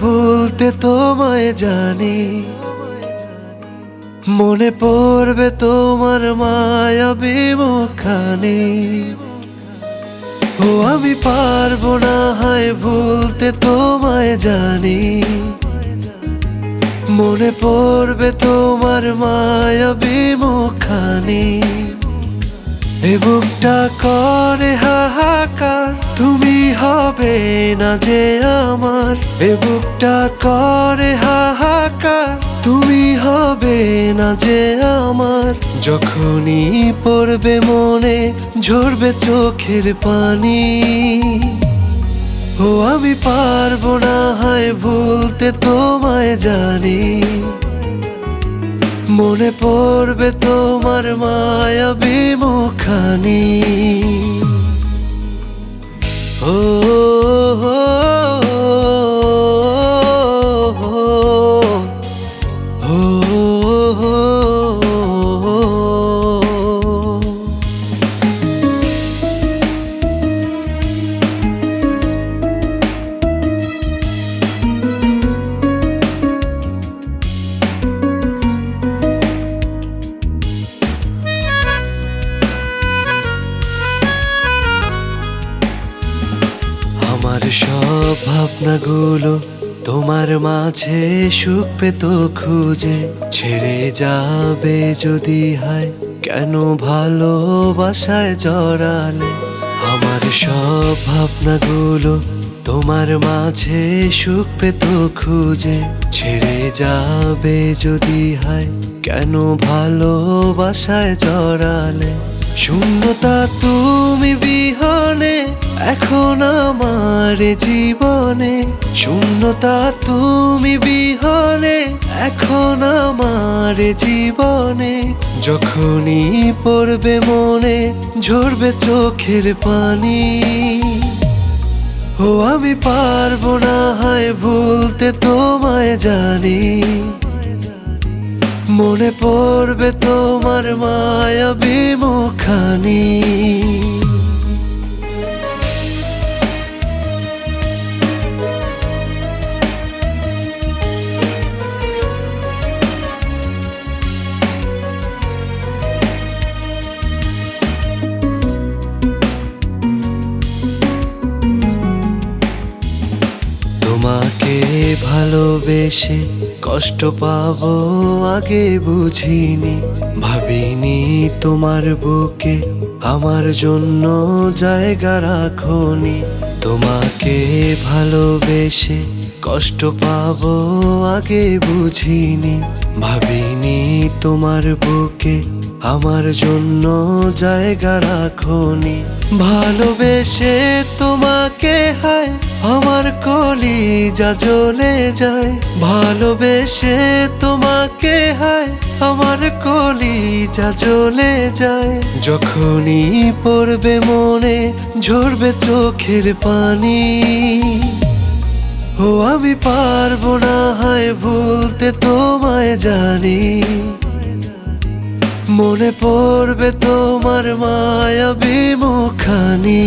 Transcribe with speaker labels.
Speaker 1: ভুলতে তোমায় জানি। মনে পড়বে তোমার মায়া বিমুখানি ও, আমি পারব না হায় ভুলতে তোমায় জানি। মনে পড়বে তোমার মায়া বিমুখানি এ বুকটা করে হাহাকার, তুমি হবে না যে আমার। এ বুকটা করে হাহাকার, তুমি হবে না যে আমার। যখনই পড়বে মনে, ঝরবে চোখের পানি। ও, আমি পারব না, হায়, ভুলতে তোমায় জানি। মনে পড়বে তোমার মায়া বিমুখানি ও আমার সব ভাবনাগুলো তোমার মাঝে সুখ পেত খুঁজে। ছেড়ে যাবে যদি হয়, কেন ভালোবাসায় জড়ালে? আমার সব ভাবনাগুলো তোমার মাঝে সুখ পেত খুঁজে। ছেড়ে যাবে যদি হয়, কেন ভালোবাসায় জড়ালে? শূন্যতা বিহনে এখন আমার জীবনে শূন্যতা তুমি বিহনে, এখন আমার জীবনে যখনই পড়বে মনে, ঝরবে চোখের পানি। ও, আমি পারব না হায়, ভুলতে তোমায় জানি। মনে পড়বে তোমার মায়া বিমুখানি তোমাকে ভালোবেসে কষ্ট পাবো, আগে বুঝিনি, ভাবিনি তোমার বুকে আমার জন্য জায়গা রাখনি। তোমাকে ভালোবেসে কষ্ট পাবো, আগে বুঝিনি, ভাবিনি তোমার বুকে আমার জন্য জায়গা রাখনি। ভালোবেসে তোমাকে হায় আমার কলি যা জ্বলে যায়, ভালোবেসে তোমাকে হায়, আমার কলি যা জ্বলে যায়। যখনই পড়বে মনে, ঝরবে চোখের পানি। ও, আমি পারব না হায়, ভুলতে তোমায় জানি। মনে পড়বে তোমার মায়া বিমুখানি